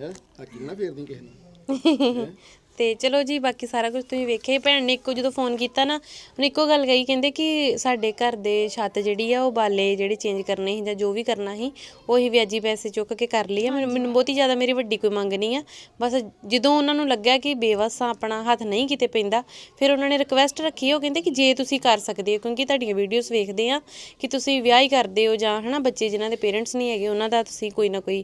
ਹੈ? ਹਾਕੀ ਨਾ ਫੇਰਦੀ ਕਿਸੇ ਨੂੰ। *laughs* ਤੇ ਚਲੋ ਜੀ, ਬਾਕੀ ਸਾਰਾ ਕੁਝ ਤੁਸੀਂ ਵੇਖਿਆ ਭੈਣ ਨੇ ਇੱਕੋ ਜਦੋਂ ਫੋਨ ਕੀਤਾ ਨਾ, ਉਹਨੇ ਇੱਕੋ ਗੱਲ ਕਹੀ, ਕਹਿੰਦੇ ਕਿ ਸਾਡੇ ਘਰ ਦੇ ਛੱਤ ਜਿਹੜੀ ਆ, ਉਹ ਬਾਲੇ ਜਿਹੜੇ ਚੇਂਜ ਕਰਨੇ ਸੀ ਜਾਂ ਜੋ ਵੀ ਕਰਨਾ ਸੀ, ਉਹ ਹੀ ਵਿਆਜੀ ਪੈਸੇ ਚੁੱਕ ਕੇ ਕਰ ਲਈ ਆ। ਮੈਨੂੰ ਮੈਨੂੰ ਬਹੁਤੀ ਜ਼ਿਆਦਾ ਮੇਰੀ ਵੱਡੀ ਕੋਈ ਮੰਗ ਨਹੀਂ ਆ। ਬਸ ਜਦੋਂ ਉਹਨਾਂ ਨੂੰ ਲੱਗਿਆ ਕਿ ਬੇਵਸਾਂ ਆਪਣਾ ਹੱਥ ਨਹੀਂ ਕਿਤੇ ਪੈਂਦਾ, ਫਿਰ ਉਹਨਾਂ ਨੇ ਰਿਕਵੈਸਟ ਰੱਖੀ, ਉਹ ਕਹਿੰਦੇ ਕਿ ਜੇ ਤੁਸੀਂ ਕਰ ਸਕਦੇ ਹੋ, ਕਿਉਂਕਿ ਤੁਹਾਡੀਆਂ ਵੀਡੀਓਜ਼ ਵੇਖਦੇ ਆ ਕਿ ਤੁਸੀਂ ਵਿਆਹ ਹੀ ਕਰਦੇ ਹੋ ਜਾਂ ਹਨਾ, ਬੱਚੇ ਜਿਨ੍ਹਾਂ ਦੇ ਪੇਰੈਂਟਸ ਨਹੀਂ ਹੈਗੇ, ਉਹਨਾਂ ਦਾ ਤੁਸੀਂ ਕੋਈ ਨਾ ਕੋਈ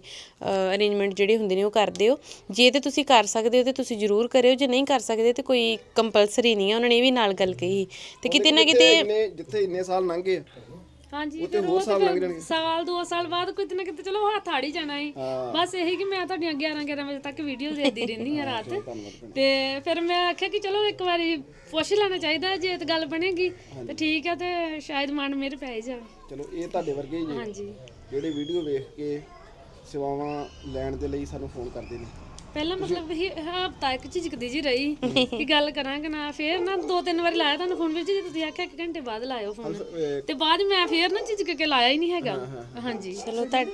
ਅਰੇਂਜਮੈਂਟ ਜਿਹੜੇ ਹੁੰਦੇ ਨੇ, ਉਹ ਕਰਦੇ ਹੋ। ਜੇ ਤੇ ਤੁਸੀਂ ਕਰ ਸਕਦੇ ਹੋ ਤੇ ਤੁਸੀਂ ਜ਼ਰੂਰ ਕਰਿਓ ਜੇ ਨਹੀਂ ਕਰ ਸਕਦੇ ਤੇ ਕੋਈ ਕੰਪਲਸਰੀ ਨਹੀਂ ਆ ਉਹਨਾਂ ਨੇ ਇਹ ਵੀ ਨਾਲ ਗੱਲ ਕਹੀ। ਤੇ ਕਿਤੇ ਨਾ ਕਿਤੇ ਇੰਨੇ ਜਿੱਥੇ ਇੰਨੇ ਸਾਲ ਲੰਘੇ ਆ, ਹਾਂਜੀ ਫਿਰ ਹੋਰ ਉਹ ਸਾਲ ਤੇ ਲੰਘ ਫਿਰ ਜਾਣਗੇ। ਸਾਲ ਦੋ ਸਾਲ ਬਾਅਦ ਕਿਤੇ ਨਾ ਕਿਤੇ ਚਲੋ ਹੱਥ ਆੜੀ ਜਾਣਾ ਹੈ ਹਾਂ। ਬਸ ਇਹੀ ਕਿ ਮੈਂ ਤੁਹਾਡੀਆਂ 11 11 ਵਜੇ ਤੱਕ ਵੀਡੀਓ ਦੇਖਦੀ ਰਹਿੰਦੀ ਹਾਂ ਰਾਤ। ਤੇ ਫਿਰ ਮੈਂ ਆਖਿਆ ਕਿ ਚਲੋ ਇੱਕ ਵਾਰੀ ਪੁੱਛ ਲੈਣਾ ਚਾਹੀਦਾ ਜੇ ਤੇ ਗੱਲ ਬਣੇਗੀ ਤੇ ਠੀਕ ਹੈ ਤੇ ਸ਼ਾਇਦ ਮਨ ਮੇਰੇ ਪੈ ਹੀ ਜਾਵੇ। ਚਲੋ ਇਹ ਤੁਹਾਡੇ ਵਰਗੇ ਹੀ ਜੇ। ਹਾਂਜੀ। ਜਿਹੜੇ ਵੀਡੀਓ ਵੇਖ ਕੇ ਸੇਵਾਵਾਂ ਲੈਣ ਦੇ ਲਈ ਸਾਨੂੰ ਫੋਨ ਕਰਦੇ ਨੇ। ਪਹਿਲਾਂ ਮਤਲਬ ਇਹ ਹਫਤਾ ਇੱਕ ਝਿਜਕਦੀ ਜੀ ਰਹੀ ਕਿ ਗੱਲ ਕਰਾਂਗੇ ਨਾ ਫਿਰ ਨਾ ਦੋ ਤਿੰਨ ਵਾਰੀ ਲਾਇਆ ਤੁਹਾਨੂੰ ਫੋਨ ਵਿੱਚ ਜੇ ਤੁਸੀਂ ਆਖਿਆ ਇੱਕ ਘੰਟੇ ਬਾਅਦ ਲਾਇਓ ਫੋਨ ਤੇ ਬਾਅਦ ਮੈਂ ਫੇਰ ਨਾ ਝਿਜਕ ਕੇ ਲਾਇਆ ਹੀ ਨਹੀਂ ਹੈਗਾ। ਹਾਂਜੀ। ਚਲੋ ਤਾਂ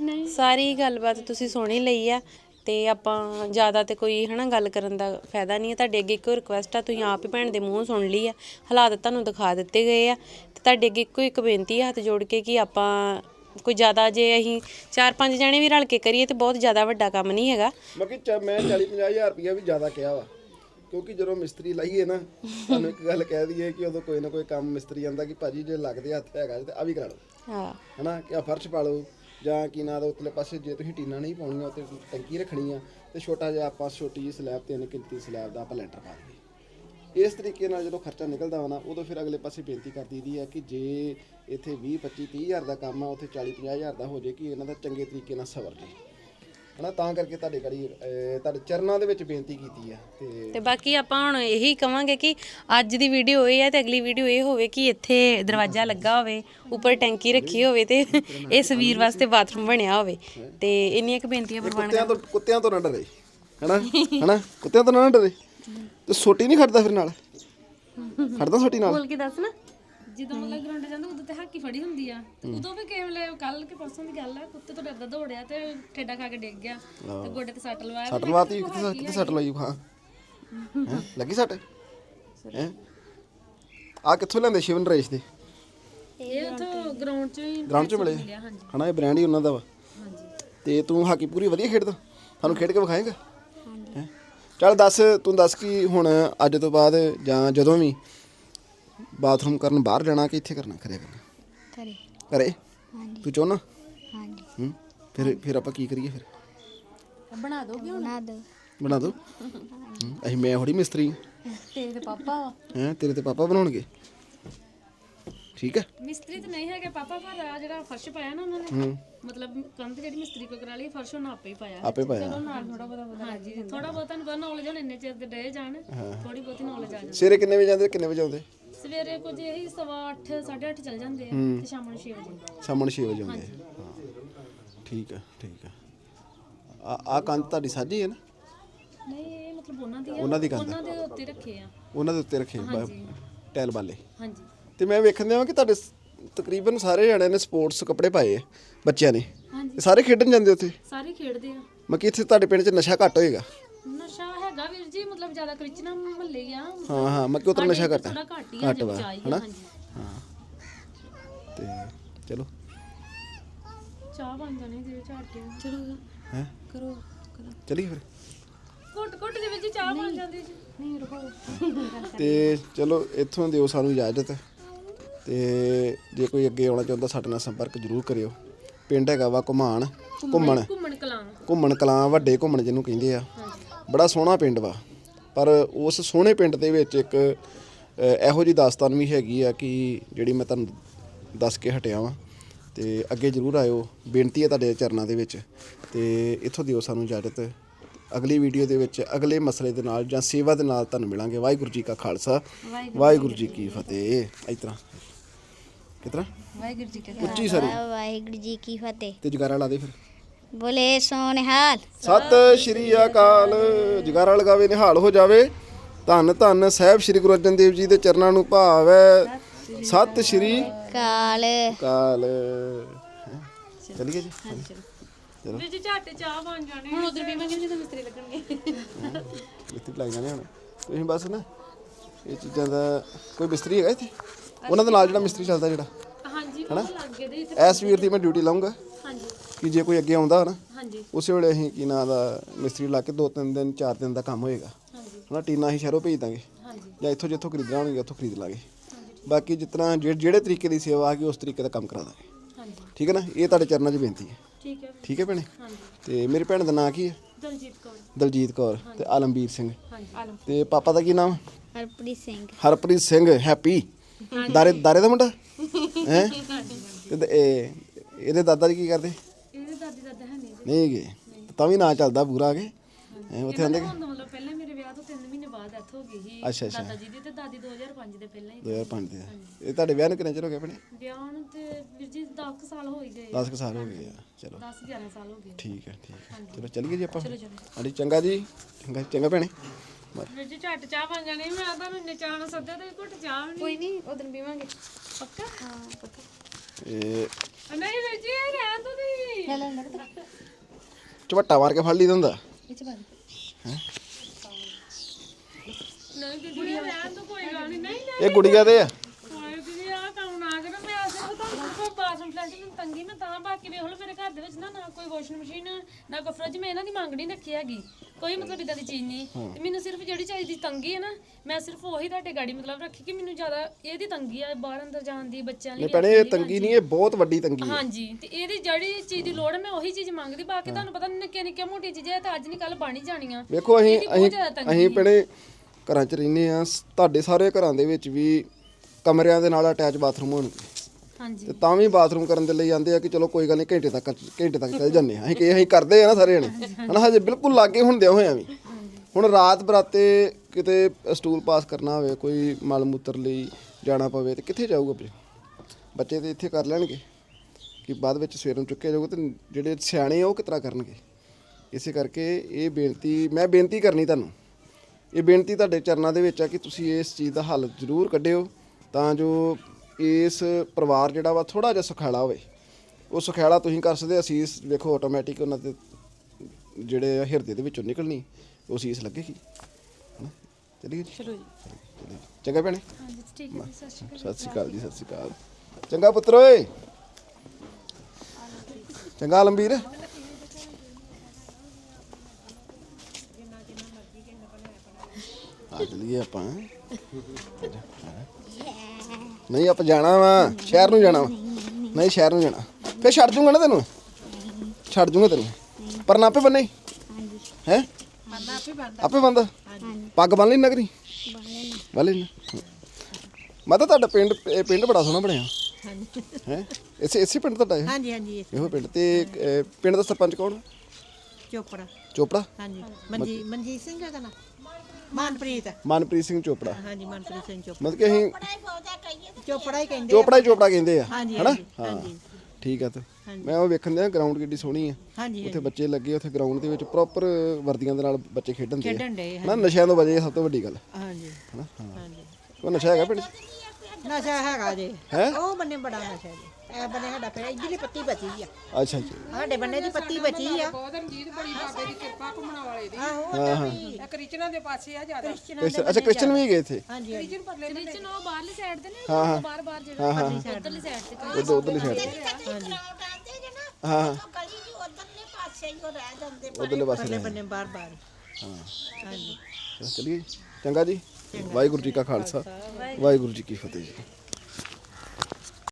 ਨਹੀਂ। ਸਾਰੀ ਗੱਲਬਾਤ ਤੁਸੀਂ ਸੁਣ ਹੀ ਲਈ ਆ ਤੇ ਆਪਾਂ ਜ਼ਿਆਦਾ ਤੇ ਕੋਈ ਹਨਾ ਗੱਲ ਕਰਨ ਦਾ ਫਾਇਦਾ ਨਹੀਂ ਹੈ ਤੁਹਾਡੇ ਅੱਗੇ ਇੱਕੋ ਰਿਕੁਐਸਟ ਆ ਤੁਸੀਂ ਆਪ ਹੀ ਭੈਣ ਦੇ ਮੂੰਹ ਸੁਣ ਲਈ ਆ। ਹਾਲਾਤ ਤੁਹਾਨੂੰ ਦਿਖਾ ਦਿੱਤੇ ਗਏ ਆ। ਤੇ ਤੁਹਾਡੇ ਅੱਗੇ ਇੱਕੋ ਇੱਕ ਬੇਨਤੀ ਆ ਹੱਥ ਜੋੜ ਕੇ ਕਿ ਆਪਾਂ ਕੋਈ ਜ਼ਿਆਦਾ ਜੇ ਅਸੀਂ ਚਾਰ ਪੰਜ ਜਣੇ ਵੀ ਰਲ ਕੇ ਕਰੀਏ ਤੇ ਬਹੁਤ ਜ਼ਿਆਦਾ ਵੱਡਾ ਕੰਮ ਨਹੀਂ ਹੈਗਾ। ਬਾਕੀ ਚ ਮੈਂ 40 ਹਜ਼ਾਰ ਰੁਪਇਆ ਵੀ ਜ਼ਿਆਦਾ ਕਿਹਾ ਵਾ। ਕਿਉਂਕਿ ਜਦੋਂ ਮਿਸਤਰੀ ਲਾਈਏ ਨਾ ਤੁਹਾਨੂੰ ਇੱਕ ਗੱਲ ਕਹਿ ਦਈਏ ਕਿ ਉਦੋਂ ਕੋਈ ਨਾ ਕੋਈ ਕੰਮ ਮਿਸਤਰੀ ਆਂਦਾ ਕਿ ਭਾਜੀ ਜੇ ਲੱਗਦੇ ਹੱਥ ਹੈਗਾ ਤੇ ਆ ਵੀ ਕਰਾ ਲਓ। ਹਾਂ। ਹਨਾ ਕਿ ਆ ਫਰਸ਼ ਪਾ ਲਓ ਜਾਂ ਕੀ ਨਾ ਦਾ ਉਤਲੇ ਪਾਸੇ ਜੇ ਤੁਸੀਂ ਟੀਨਾ ਨਹੀਂ ਪਾਉਣੀਆਂ ਉੱਤੇ ਟੈਂਕੀ ਰੱਖਣੀ ਆ ਤੇ ਛੋਟਾ ਜਿਹਾ ਆਪਾਂ ਛੋਟੀ ਜਿਹੀ ਸਲੈਬ ਤਿੰਨ ਕਿੰਤੀ ਸਲੈਬ ਦਾ ਆਪਾਂ ਲੈਂਟਰ ਪਾ ਦਈਏ। ਇਸ ਤਰੀਕੇ ਨਾਲ ਜਦੋਂ ਖਰਚਾ ਨਿਕਲਦਾ ਵਾ ਨਾ ਉਦੋਂ ਫਿਰ ਅਗਲੇ ਪਾਸੇ ਬੇਨਤੀ ਕਰ ਦਈਦੀ ਆ ਕਿ ਜੇ ਇੱਥੇ 20 25 30 ਹਜ਼ਾਰ ਦਾ ਕੰਮ ਆ ਉੱਥੇ 40 50 ਹਜ਼ਾਰ ਦਾ ਹੋ ਜੇ ਕਿ ਇਹਨਾਂ ਦਾ ਚੰਗੇ ਤਰੀਕੇ ਨਾਲ ਸਵਰ ਜੇ। ਹਨਾ ਤਾਂ ਕਰਕੇ ਤੁਹਾਡੇ ਅਹ, ਤੁਹਾਡੇ ਚਰਨਾਂ ਦੇ ਵਿੱਚ ਬੇਨਤੀ ਕੀਤੀ ਆ ਤੇ ਤੇ ਬਾਕੀ ਆਪਾਂ ਹੁਣ ਇਹੀ ਕਵਾਂਗੇ ਕਿ ਅੱਜ ਦੀ ਵੀਡੀਓ ਇਹ ਹੈ ਤੇ ਅਗਲੀ ਵੀਡੀਓ ਇਹ ਹੋਵੇ ਕਿ ਇੱਥੇ ਦਰਵਾਜ਼ਾ ਲੱਗਾ ਹੋਵੇ ਉੱਪਰ ਟੈਂਕੀ ਰੱਖੀ ਹੋਵੇ ਤੇ ਇਸ ਵੀਰ ਵਾਸਤੇ ਬਾਥਰੂਮ ਬਣਿਆ ਹੋਵੇ। ਤੇ ਇੰਨੀਆਂ ਕੁ ਬੇਨਤੀਆਂ ਪ੍ਰਵਾਨ ਕੁੱਤਿਆਂ ਤੋਂ ਕੁੱਤਿਆਂ ਤੋਂ ਨਾ ਡਰੇ ਹਨਾ? ਹਨਾ? ਕੁੱਤਿਆਂ ਤੋਂ ਨਾ ਡਰੇ। ਤੇ ਸੋਟੀ ਨਹੀਂ ਖੜਦਾ ਫਿਰ ਨਾਲ? ਖੜਦਾ ਸੋਟੀ ਨਾਲ? ਬੋਲ ਕੇ ਦੱਸ ਨਾ। ਜਦੋਂ ਮਤਲਬ ਗਰਾਊਂਡ ਜਾਂਦਾ ਉਦੋਂ ਤੇ ਹਾਕੀ ਫੜੀ ਹੁੰਦੀ ਆ। ਤੇ ਉਦੋਂ ਵੀ ਕੇਵਲੇ ਕੱਲ ਕੇ ਪਰਸੋਂ ਦੀ ਗੱਲ ਆ ਕੁੱਤੇ ਤੋਂ ਡਰਦਾ ਦੌੜਿਆ ਤੇ ਠੇਡਾ ਖਾ ਕੇ ਡਿੱਗ ਗਿਆ। ਤੇ ਗੋਡੇ ਤੇ ਸੱਟ ਲਵਾਇਆ ਸੱਟ ਲਵਾਤੀ ਕਿੱਥੇ ਕਿੱਥੇ ਸੱਟ ਲਾਈ ਹਾਂ ਹੈਂ? *laughs* ਲੱਗੀ ਸੱਟ? ਹੈ? ਆ ਕਿੱਥੋਂ ਲੈਂਦੇ ਸ਼ਿਵਨ ਨਰੇਸ਼ ਦੇ? ਇਹ ਉਥੋਂ ਗਰਾਊਂਡ 'ਚ ਹੀ ਗਰਾਊਂਡ 'ਚ ਮਿਲੇ? ਮਿਲਿਆ ਹਾਂਜੀ। ਹਨਾ ਇਹ ਬ੍ਰਾਂਡ ਹੀ ਉਹਨਾਂ ਦਾ ਵਾ। ਹਾਂਜੀ। ਤੇ ਤੂੰ ਹਾਕੀ ਪੂਰੀ ਵਧੀਆ ਖੇਡਦਾ? ਸਾਨੂੰ ਖੇਡ ਕੇ ਵਿਖਾਏਗਾ? ਹੈਂ? ਚੱਲ ਦੱਸ ਤੂੰ ਦੱਸ ਕਿ ਹੁਣ ਅੱਜ ਤੋਂ ਬਾਅਦ ਜਾਂ ਜਦੋਂ ਵੀ ਬਾਥਰੂਮ ਕਰਨ ਬਾਹਰ ਜਾਣਾ ਕਿ ਇੱਥੇ ਕਰਨਾ ਕਰਿਆ ਕਰਨਾ? ਕਰੇ ਘਰੇ? ਹਾਂਜੀ। ਤੂੰ ਹਾਂਜੀ। ਹੂੰ ਫਿਰ ਫਿਰ ਆਪਾਂ ਕੀ ਕਰੀਏ ਫਿਰ? ਬਣਾ ਦੋਗੇ ਬਣਾ ਦੋ। ਬਣਾ ਦੋ? ਅਸੀਂ ਮੈਂ ਹੋੜੀ ਮਿਸਤਰੀ ਤੇਰੇ ਤੇ ਪਾਪਾ ਵਾ। ਹੈ ਤੇਰੇ ਤੇ ਪਾਪਾ ਬਣਾਉਣਗੇ? ਠੀਕ ਹੈ। ਮਿਸਤਰੀ ਤੇ ਨਹੀਂ ਹੈਗੇ ਪਾਪਾ ਪਰ ਆ ਜਿਹੜਾ ਫਰਸ਼ ਪਾਇਆ ਨਾ ਉਹਨਾਂ ਨੇ ਮਤਲਬ ਕੰਧ ਜਿਹੜੀ ਮਿਸਤਰੀ ਕੋ ਕਰਾ ਲਈ ਫਰਸ਼ ਉਹਨਾਂ ਆਪੇ ਹੀ ਪਾਇਆ। ਆਪੇ ਪਾਇਆ। ਨਾਲ ਥੋੜਾ ਬਹੁਤਾ ਹਾਂਜੀ ਥੋੜਾ ਬਹੁਤਾ ਤੁਹਾਨੂੰ ਪਤਾ ਨੌਲੇਜ ਹੁਣ ਇੰਨੇ ਚਿਰ ਦੇ ਡੇ ਜਾਣ ਥੋੜੀ ਬਹੁਤੀ ਨੌਲੇਜ ਆ ਜਾਂਦੀ ਸਵੇਰੇ ਕਿੰਨੇ ਵਜੇ ਜਾਂਦੇ ਕਿੰਨੇ ਵਜੇ ਆਉਂਦੇ? ਸਵੇਰੇ ਕੁਝ ਇਹੀ ਸਵਾ 8 8:30 ਚੱਲ ਜਾਂਦੇ ਆ ਤੇ ਸ਼ਾਮ ਨੂੰ 6 ਵਜੇ। ਸ਼ਾਮ ਨੂੰ 6 ਵਜੇ ਆਉਂਦੇ ਹਾਂ। ਠੀਕ ਹੈ ਠੀਕ ਹੈ। ਆ ਆ ਕੰਧ ਤੁਹਾਡੀ ਸਾਂਝੀ ਹੈ ਨਾ? ਨਹੀਂ ਇਹ ਮਤਲਬ ਉਹਨਾਂ ਦੀ ਆ। ਉਹਨਾਂ ਦੀ ਕੰਧ ਉਹਨਾਂ ਦੇ ਉੱਤੇ ਰੱਖੇ ਆ। ਉਹਨਾਂ ਦੇ ਉੱਤੇ ਰੱਖੇ ਬ- ਟੈਲ ਵਾਲੇ। ਹਾਂਜੀ। ਤੇ ਮੈਂ ਵੇਖਣ ਦਿਆਂ ਕਿ ਤੁਹਾਡੇ ਸ- ਤਕਰੀਬਨ ਸਾਰੇ ਜਣਿਆਂ ਨੇ ਸਪੋਰਟਸ ਕੱਪੜੇ ਪਾਏ ਆ ਬੱਚਿਆਂ ਨੇ। ਹਾਂਜੀ। ਇਹ ਸਾਰੇ ਖੇਡਣ ਜਾਂਦੇ ਉੱਥੇ? ਸਾਰੇ ਖੇਡਦੇ ਆ। ਮੈਂ ਕਿ ਇੱਥੇ ਤੁਹਾਡੇ ਪਿੰਡ 'ਚ ਨਸ਼ਾ ਘੱਟ ਹੋਏਗਾ? ਨਸ਼ਾ ਹੈਗਾ ਵੀਰ ਜੀ ਮਤਲਬ ਜ਼ਿਆਦਾ ਕ੍ਰਿਚਨਾ ਮਹੱਲੇ ਹੀ ਆ। ਹਾਂ ਹਾਂ ਮੈਂ ਕਿ ਉਧਰ ਨਸ਼ਾ ਘੱਟ ਥੋੜਾ ਹੈ ਘੱਟ ਹੀ ਆ ਘੱਟ ਜੇ ਵਾ, ਬਚਾਈ ਹਨਾ? ਆ ਹਾਂਜੀ ਤੇ ਚਲੋ। ਚਾਹ ਬਣ ਜਾਣੀ ਦੇ ਝਾਟ ਕੇ ਚਲੋ ਹੈ? ਕਰੋ ਕਰੋ। ਚਲੀਏ ਫਿਰ। ਘੁੱਟ ਘੁੱਟ ਦੇ ਵਿੱਚ ਚਾਹ ਬਣ ਜਾਂਦੀ ਜੀ। ਨਹੀਂ ਰੁਕੋ। ਤੇ ਚਲੋ ਇੱਥੋਂ ਦਿਓ ਸਾਨੂੰ ਇਜਾਜ਼ਤ। ਤੇ ਜੇ ਕੋਈ ਅੱਗੇ ਆਉਣਾ ਚਾਹੁੰਦਾ ਸਾਡੇ ਨਾਲ ਸੰਪਰਕ ਜ਼ਰੂਰ ਕਰਿਓ। ਪਿੰਡ ਹੈਗਾ ਵਾ ਘੁਮਾਣ ਘੁੰਮਣ ਘੁੰਮਣ। ਕਲਾਂ ਘੁੰਮਣ ਕਲਾਂ ਵੱਡੇ ਘੁੰਮਣ ਜਿਹਨੂੰ ਕਹਿੰਦੇ ਆ। ਬੜਾ ਸੋਹਣਾ ਪਿੰਡ ਵਾ। ਪਰ ਉਸ ਸੋਹਣੇ ਪਿੰਡ ਦੇ ਵਿੱਚ ਇੱਕ ਇਹੋ ਜੀ ਦਾਸਤਾਨ ਵੀ ਹੈਗੀ ਆ ਕਿ ਜਿਹੜੀ ਮੈਂ ਤੁਹਾਨੂੰ ਦੱਸ ਕੇ ਹਟਿਆ ਵਾਂ। ਤੇ ਅੱਗੇ ਜ਼ਰੂਰ ਆਇਓ। ਬੇਨਤੀ ਹੈ ਤੁਹਾਡੇ ਚਰਨਾਂ ਦੇ ਵਿੱਚ। ਤੇ ਇੱਥੋਂ ਦਿਓ ਸਾਨੂੰ ਇਜਾਜ਼ਤ। ਅਗਲੀ ਵੀਡੀਓ ਦੇ ਵਿੱਚ ਅਗਲੇ ਮਸਲੇ ਦੇ ਨਾਲ ਜਾਂ ਸੇਵਾ ਦੇ ਨਾਲ ਤੁਹਾਨੂੰ ਮਿਲਾਂਗੇ। ਵਾਹਿਗੁਰੂ ਜੀ ਕਾ ਖਾਲਸਾ। ਵਾਹਿਗੁਰੂ ਜੀ ਕੀ ਫਤਿਹ। ਇਸ ਤਰ੍ਹਾਂ। ਤਰ੍ਹਾਂ ਵਾਹਿਗੁਰੂ ਜੀ ਕਾ ਉੱਚੀ ਸਾਰੀ। ਵਾਹਿਗੁਰੂ ਜੀ ਕੀ ਫਤਿਹ। ਤੇ ਜਗਾਰਾ ਲਾ ਦੇ ਫਿਰ। ਬੋਲੇ ਸੋਨਿਹਾਲ। ਸਤਿ ਸ਼੍ਰੀ ਅਕਾਲ। ਜਗਾਰਾ ਲਗਾਵੇ ਨਿਹਾਲ ਹੋ ਜਾਵੇ। ਧੰਨ ਧੰਨ ਸਾਹਿਬ ਸ਼੍ਰੀ ਗੁਰੂ ਅਰਜਨ ਦੇਵ ਜੀ ਦੇ ਚਰਨਾਂ ਨੂੰ ਭਾਵੈ। ਸਤਿ ਸ਼੍ਰੀ ਕਾਲ। ਅਕਾਲ। ਚਲੀਏ ਜੀ? ਚਲੋ। ਵਿੱਚ ਝੱਟ ਚਾਹ ਬਣ ਜਾਣੀ। ਹੁਣ ਉਧਰ ਪੀਵਾਂਗੇ ਜਦੋਂ ਮਿਸਤਰੀ ਲੱਗਣਗੇ। ਮਿਸਤਰੀ ਲੱਗ ਜਾਣੇ ਹੁਣ। ਤੁਸੀਂ ਬਸ ਨਾ ਇਹ ਚੀਜ਼ਾਂ ਦਾ ਕੋਈ ਮਿਸਤਰੀ ਹੈਗਾ ਇੱਥੇ? ਉਹਨਾਂ ਦੇ ਨਾਲ ਜਿਹੜਾ ਮਿਸਤਰੀ ਚੱਲਦਾ ਜਿਹੜਾ ਹਾਂਜੀ ਉਹ ਲੱਗੇ ਦੇ ਇੱਥੇ ਐਸ ਵੀਰ ਦੀ ਮੈਂ ਡਿਊਟੀ ਲਾਉਂਗਾ ਹਾਂਜੀ। ਕਿ ਜੇ ਕੋਈ ਅੱਗੇ ਆਉਂਦਾ ਨਾ ਹਾਂਜੀ। ਉਸੇ ਵੇਲੇ ਅਸੀਂ ਕੀ ਨਾਂ ਦਾ ਮਿਸਤਰੀ ਲਾ ਕੇ ਦੋ ਤਿੰਨ ਦਿਨ ਚਾਰ ਦਿਨ ਦਾ ਕੰਮ ਹੋਏਗਾ। ਹਾਂਜੀ। ਹਨਾ ਟੀਨਾ ਅਸੀਂ ਸ਼ਹਿਰੋਂ ਭੇਜ ਦਾਂਗੇ। ਹਾਂਜੀ। ਜਾਂ ਇੱਥੋਂ ਜਿੱਥੋਂ ਖਰੀਦਣਾ ਹੋਣਗੇ ਉੱਥੋਂ ਖਰੀਦ ਲਾਂਗੇ। ਬਾਕੀ ਜਿਤਨਾ ਜਿਹੜੇ ਜਿਹੜੇ ਤਰੀਕੇ ਦੀ ਸੇਵਾ ਆ ਗਈ ਉਸ ਤਰੀਕੇ ਦਾ ਕੰਮ ਕਰਾ ਦਾਂਗੇ। ਹਾਂਜੀ। ਠੀਕ ਹੈ ਨਾ? ਇਹ ਤੁਹਾਡੇ ਚਰਨਾਂ 'ਚ ਬੇਨਤੀ ਹੈ। ਠੀਕ ਹੈ। ਠੀਕ ਹੈ ਭੈਣੇ? ਹਾਂਜੀ। ਤੇ ਮੇਰੀ ਭੈਣ ਦਾ ਨਾਂ ਕੀ ਹੈ? ਦਲਜੀਤ ਕੌਰ। ਦਲਜੀਤ ਕੌਰ ਤੇ ਆਲਮਵੀਰ ਸਿੰਘ। ਹਾਂਜੀ। ਤੇ ਪਾਪਾ ਦਾ ਕੀ ਨਾਮ? ਹਰਪ੍ਰੀਤ ਸਿੰਘ। ਹਰਪ੍ਰੀਤ ਸਿੰਘ ਹੈਪੀ। ਦਾਰੇ ਦਾਰੇ ਦਾ ਮੁੰਡਾ? ਹੈ? ਤੇ ਇਹ ਇਹਦੇ ਦਾਦਾ ਜੀ ਕੀ ਕਰਦੇ? ਇਹਦੇ ਦਾਦੀ ਦਾਦਾ ਹੈ ਨਹੀਂ ਜੀ ਨਹੀਂ। ਗਏ ਤਾਂ ਵੀ ਨਾਂ ਚੱਲਦਾ ਪੂਰਾ ਕੇ ਹੈਂ, ਉੱਥੇ ਆਂਦੇ ਹੁਣ ਤਾਂ ਮਤਲਬ ਪਹਿਲਾਂ ਮੇਰੇ ਵਿਆਹ ਤੋਂ 3 ਮਹੀਨੇ ਬਾਅਦ ਡੈਥ ਹੋ ਗਈ ਸੀ। ਅੱਛਾ, ਅੱਛਾ। ਦਾਦਾ ਜੀ ਦੀ ਤੇ ਦਾਦੀ 2005 ਦੇ ਪਹਿਲਾਂ ਹੀ 2005 ਦੇ ਇਹ ਤੁਹਾਡੇ ਵਿਆਹ ਨੂੰ ਕਿੰਨੇ ਚਿਰ ਹੋ ਗਿਆ ਭੈਣੇ? ਵਿਆਹ ਨੂੰ ਤੇ ਵੀਰ ਜੀ 10 ਸਾਲ ਹੋ ਹੀ ਗਏ। 10 ਕੁ ਸਾਲ ਹੋ ਗਏ ਆ। ਚਲੋ। 10 11 ਸਾਲ ਹੋ ਗਏ। ਠੀਕ ਹੈ ਠੀਕ ਹੈ। ਚਲੋ ਚੱਲੀਏ ਜੀ ਆਪਾਂ। ਚਲੋ ਚੰਗਾ ਜੀ। ਚੰਗਾ ਚੰਗਾ ਭੈਣੇ। ਵੀਰ ਜੀ ਝੱਟ ਚਾਹ ਬਣ ਜਾਣੀ ਮੈਂ ਤੁਹਾਨੂੰ ਇੰਨੇ ਚਾਹ ਨਾਲ ਸੱਦਿਆ ਤੇ ਘੁੱਟ ਚਾਹ ਵੀ ਨਹੀਂ। ਕੋਈ ਨਹੀਂ ਉਧਰ ਪੀਵਾਂਗੇ। ਪੱਕਾ? ਹਾਂ ਪੱਕਾ। ਇਹ ਨਹੀਂ ਵੀਰ ਜੀ ਇਹ ਰਹਿਣ ਦੋ ਤੁਸੀਂ ਝਵੱਟਾ ਮਾਰ ਕੇ ਫੜ ਲਈਦਾ ਹੁੰਦਾ ਵਿੱਚ ਬੰਦ ਨਹੀਂ ਵੀਰ ਜੀ ਇਹ ਰਹਿਣ ਦੋ ਕੋਈ ਗੱਲ ਨਹੀਂ। ਨਹੀਂ ਨਹੀਂ ਇਹ ਗੁੜੀਆ ਦੇ ਆ। ਕੋਈ ਵੀ ਆ ਕੰਮ ਨਾ ਕਰੋ ਮੈਂ ਸਿਰਫ ਤੁਹਾਨੂੰ ਕੋਈ ਬਾਥਰੂਮ ਫਲੈਸ਼ ਨੂੰ ਤੰਗੀ ਮੈਂ ਤਾਂ ਬਾਕੀ ਵੇਖ ਲਓ ਮੇਰੇ ਘਰ ਦੇ ਵਿੱਚ ਨਾ ਨਾ ਕੋਈ ਵਾਸ਼ਿੰਗ ਮਸ਼ੀਨ ਨਾ ਕੋਈ ਫਰਿੱਜ ਮੈਂ ਇਹਨਾਂ ਦੀ ਮੰਗ ਨਹੀਂ ਰੱਖੀ ਹੈਗੀ। ਕੋਈ ਮਤਲਬ ਇਦਾਂ ਦੀ ਚੀਜ਼ ਨਹੀਂ। ਤੇ ਮੈਨੂੰ ਸਿਰਫ ਜਿਹੜੀ ਚਾਹੀਦੀ ਤੰਗੀ ਹੈ ਨਾ ਮੈਂ ਸਿਰਫ ਉਹੀ ਤੁਹਾਡੇ ਗਾੜੀ ਮਤਲਬ ਰੱਖੀ ਕਿ ਮੈਨੂੰ ਜ਼ਿਆਦਾ ਇਹਦੀ ਤੰਗੀ ਆ ਬਾਹਰ ਅੰਦਰ ਜਾਣ ਦੀ ਬੱਚਿਆਂ ਲਈ ਨਹੀਂ ਭੈਣੇ ਇਹ ਤੰਗੀ ਨਹੀਂ ਇਹ ਬਹੁਤ ਵੱਡੀ ਤੰਗੀ ਹੈ। ਹਾਂਜੀ ਤੇ ਇਹਦੀ ਜਿਹੜੀ ਚੀਜ਼ ਦੀ ਲੋੜ ਹੈ ਮੈਂ ਉਹੀ ਚੀਜ਼ ਮੰਗਦੀ ਬਾਕੀ ਤੁਹਾਨੂੰ ਪਤਾ ਨਿੱਕੀਆਂ ਨਿੱਕੀਆਂ ਮੋਟੀਆਂ ਚੀਜ਼ਾਂ ਇਹ ਤਾਂ ਅੱਜ ਨਹੀਂ ਕੱਲ ਬਣ ਹੀ ਜਾਣੀਆਂ। ਵੇਖੋ ਅਸੀਂ ਇਹਦੀ ਬਹੁਤ ਅਸੀਂ ਜ਼ਿਆਦਾ ਤੰਗੀ ਅਸੀਂ ਭੈਣੇ ਘਰਾਂ 'ਚ ਰਹਿੰਦੇ ਆ ਤੁਹਾਡੇ ਸਾਰੇ ਘਰਾਂ ਦੇ ਵਿੱਚ ਵੀ ਕਮਰਿਆਂ ਦੇ ਨਾਲ ਅਟੈਚ ਬਾਥਰੂਮ ਹੋਣਗੇ। ਹਾਂਜੀ। ਤੇ ਤਾਂ ਵੀ ਬਾਥਰੂਮ ਕਰਨ ਦੇ ਲਈ ਜਾਂਦੇ ਆ ਕਿ ਚਲੋ ਕੋਈ ਗੱਲ ਨਹੀਂ ਘੰਟੇ ਤੱਕ ਘੰਟੇ ਤੱਕ ਚੱਲ ਜੰਨੇ ਆ ਅਸੀਂ ਕਿ ਅਸੀਂ ਕਰਦੇ ਆ ਨਾ ਸਾਰੇ ਜਣੇ। ਹਨਾ ਹਜੇ ਬਿਲਕੁਲ ਲਾਗੇ ਹੁੰਦਿਆਂ ਹੋਇਆਂ ਵੀ। ਹੁਣ ਰਾਤ ਬਰਾਤੇ ਕਿਤੇ ਸਟੂਲ ਪਾਸ ਕਰਨਾ ਹੋਵੇ ਕੋਈ ਮਲ ਮੂਤਰ ਲਈ ਜਾਣਾ ਪਵੇ ਤੇ ਕਿੱਥੇ ਜਾਊਗਾ ਬੱਚੇ ਬੱਚੇ ਤੇ ਇੱਥੇ ਕਰ ਲੈਣਗੇ ਕਿ ਬਾਅਦ ਵਿੱਚ ਸਵੇਰ ਨੂੰ ਚੁੱਕਿਆ ਜਾਊਗਾ ਤੇ ਜਿਹੜੇ ਸਿਆਣੇ ਆ ਉਹ ਕਿਤਰਾ ਕਰਨਗੇ? ਇਸੇ ਕਰਕੇ ਇਹ ਬੇਨਤੀ ਮੈਂ ਬੇਨਤੀ ਕਰਨੀ ਤੁਹਾਨੂੰ। ਇਹ ਬੇਨਤੀ ਤੁਹਾਡੇ ਚਰਨਾਂ ਦੇ ਵਿੱਚ ਆ ਕਿ ਤੁਸੀਂ ਇਸ ਚੀਜ਼ ਦਾ ਹੱਲ ਜ਼ਰੂਰ ਕੱਢਿਓ ਤਾਂ ਜੋ ਇਸ ਪਰਿਵਾਰ ਜਿਹੜਾ ਵਾ ਥੋੜਾ ਜਿਹਾ ਸੁਖਾਲਾ ਹੋਵੇ। ਉਹ ਸੁਖਾਲਾ ਤੁਸੀਂ ਕਰ ਸਕਦੇ ਅਸੀਸ ਵੇਖੋ ਆਟੋਮੈਟਿਕ ਉਹਨਾਂ ਦੇ ਜਿਹੜੇ ਹਿਰਦੇ ਦੇ ਵਿੱਚੋਂ ਨਿਕਲਣੀ ਉਹ ਸੀਸ ਲੱਗੇਗੀ? ਚੱਲੀਏ ਚਲੋ ਜੀ। ਚੰਗਾ ਭੈਣੇ। ਹਾਂਜੀ ਠੀਕ ਹੈ ਜੀ ਸਤਿ ਸ਼੍ਰੀ ਅਕਾਲ ਸਤਿ ਸ਼੍ਰੀ ਅਕਾਲ ਜੀ ਸਤਿ ਸ਼੍ਰੀ ਅਕਾਲ। ਚੰਗਾ ਪੁੱਤਰ ਓਏ। ਚੰਗਾ ਆਲਮਵੀਰ ਆ ਚਲੀਏ ਆਪਾਂ। *laughs* ਨਹੀਂ ਆਪਾਂ ਜਾਣਾ ਵਾ। ਸ਼ਹਿਰ ਨੂੰ ਜਾਣਾ ਵਾ। ਨਹੀਂ ਸ਼ਹਿਰ ਨੂੰ ਜਾਣਾ। ਫੇਰ ਛੱਡ ਜੂੰਗਾ ਨਾ ਤੈਨੂੰ? ਛੱਡ ਜੂੰਗਾ ਤੈਨੂੰ। ਪਰ ਨਾ ਆਪੇ ਬੰਨੇ। ਹੈ? ਆਪੇ ਬੰਦਾ ਪੱਗ ਬੰਨ ਲਈ ਨਗਰੀ ਬਾਲੇ ਨਾ ਵਾਲੇ ਨੇ ਮੈਂ ਤਾਂ ਤੁਹਾਡਾ ਪਿੰਡ ਇਹ ਪਿੰਡ ਬੜਾ ਸੋਹਣਾ ਬਣਿਆ। ਹੈ? ਇਸੇ ਇਸੇ ਪਿੰਡ ਤੁਹਾਡਾ ਇਹ? ਹਾਂਜੀ ਹਾਂਜੀ ਇਹੋ ਪਿੰਡ। ਤੇ ਅਹ, ਪਿੰਡ ਦਾ ਸਰਪੰਚ ਕੌਣ? ਚੋਪੜਾ। ਚੋਪੜਾ? ਹਾਂਜੀ। ਮਨਜੀ ਮਨਜੀਤ ਸਿੰਘ ਹੈਗਾ ਨਾ। ਮਨਪ੍ਰੀਤ। ਮਨਪ੍ਰੀਤ ਸਿੰਘ ਚੋਪੜਾ। ਹਾਂਜੀ ਮਨਪ੍ਰੀਤ ਸਿੰਘ ਚੋਪੜਾ। ਮਤਲਬ ਕਿ ਅਸੀਂ ਚੋਪੜਾ ਹੀ ਕਹਿੰਦੇ ਚੋਪੜਾ ਹੀ ਚੋਪੜਾ ਕਹਿੰਦੇ ਆ ਹਾਂਜੀ, ਹਨਾ? ਹਾਂਜੀ, ਹਾਂ ਹਾਂਜੀ। ਠੀਕ ਆ ਤੇ। ਮੈਂ ਉਹ ਵੇਖਣ ਦਿਆ ਗਰਾਊਂਡ ਕਿੱਡੀ ਸੋਹਣੀ ਆ। ਹਾਂਜੀ ਉੱਥੇ ਬੱਚੇ ਲੱਗੇ ਉੱਥੇ ਗਰਾਊਂਡ ਦੇ ਵਿੱਚ ਪ੍ਰੋਪਰ ਵਰਦੀਆਂ ਦੇ ਨਾਲ ਬੱਚੇ ਖੇਡਣ ਦੇ ਖੇਡਣ ਡੇ ਨਾ ਨਸ਼ਿਆਂ ਤੋਂ ਬਚੇ ਸਭ ਤੋਂ ਵੱਡੀ ਗੱਲ। ਹਾਂਜੀ। ਹਨਾ? ਹਾਂ। ਹਾਂਜੀ। ਕੋਈ ਨਸ਼ਾ ਹੈਗਾ ਪਿੰਡ 'ਚ? ਨਸ਼ਾ ਹੈਗਾ ਜੇ। ਹੈਂ? ਉਹ ਬੰਨੇ ਬੜਾ ਨਸ਼ਾ ਜੀ। ਇਹ ਬੰਨੇ ਸਾਡਾ ਫਿਰ ਇਧਰਲੀ ਪੱਤੀ ਬਚੀ ਆ। ਅੱਛਾ ਅੱਛਾ ਸਾਡੇ ਬੰਨੇ ਦੀ ਪੱਤੀ ਬਚੀ ਆ। ਬਹੁਤ ਰਣਜੀਤ ਬੜੀ ਬਾਬੇ ਦੀ ਕਿਰਪਾ ਘੁੰਮਣ ਵਾਲੇ ਦੀ। ਆਹੋ ਹਾਂ ਹਾਂ। ਇਹ ਕ੍ਰਿਸਚਨਾਂ ਦੇ ਪਾਸੇ ਆ ਜ਼ਿਆਦਾ। ਕ੍ਰਿਸਚਨ- ਅੱਛਾ ਕ੍ਰਿਸਚਨ ਵੀ ਗਏ ਇੱਥੇ? ਹਾਂਜੀ ਹਾਂਜੀ। ਕ੍ਰਿਸਚਨ ਪਰਲੇ ਬੰਨੇ ਕ੍ਰਿਸਚਨ ਉਹ ਬਾਹਰਲੀ ਸਾਈਡ ਤੇ ਨੇ ਹਾਂ, ਹਾਂ। ਬਾਹਰ ਬਾਹਰ ਜਿਹੜਾ ਉਧਰਲੀ ਸਾਈਡ ਤੇ? ਉਧਰ ਉਧਰਲੀ ਸਾਈਡ ਤੇ। ਹਾਂ ਹਾਂ। ਉਧਰਲੇ ਪਾਸੇ ਪਰਲੇ ਰਹੇ। ਬੰਨੇ ਬਾਰ ਬਾਰ ਹਾਂਜੀ। ਚਲੋ ਚਲੀਏ। ਚੰਗਾ ਜੀ। ਵਾਹਿਗੁਰੂ ਜੀ ਕਾ ਖਾਲਸਾ। ਵਾਹਿਗੁਰੂ ਜੀ ਕੀ ਫਤਿਹ ਜੀ।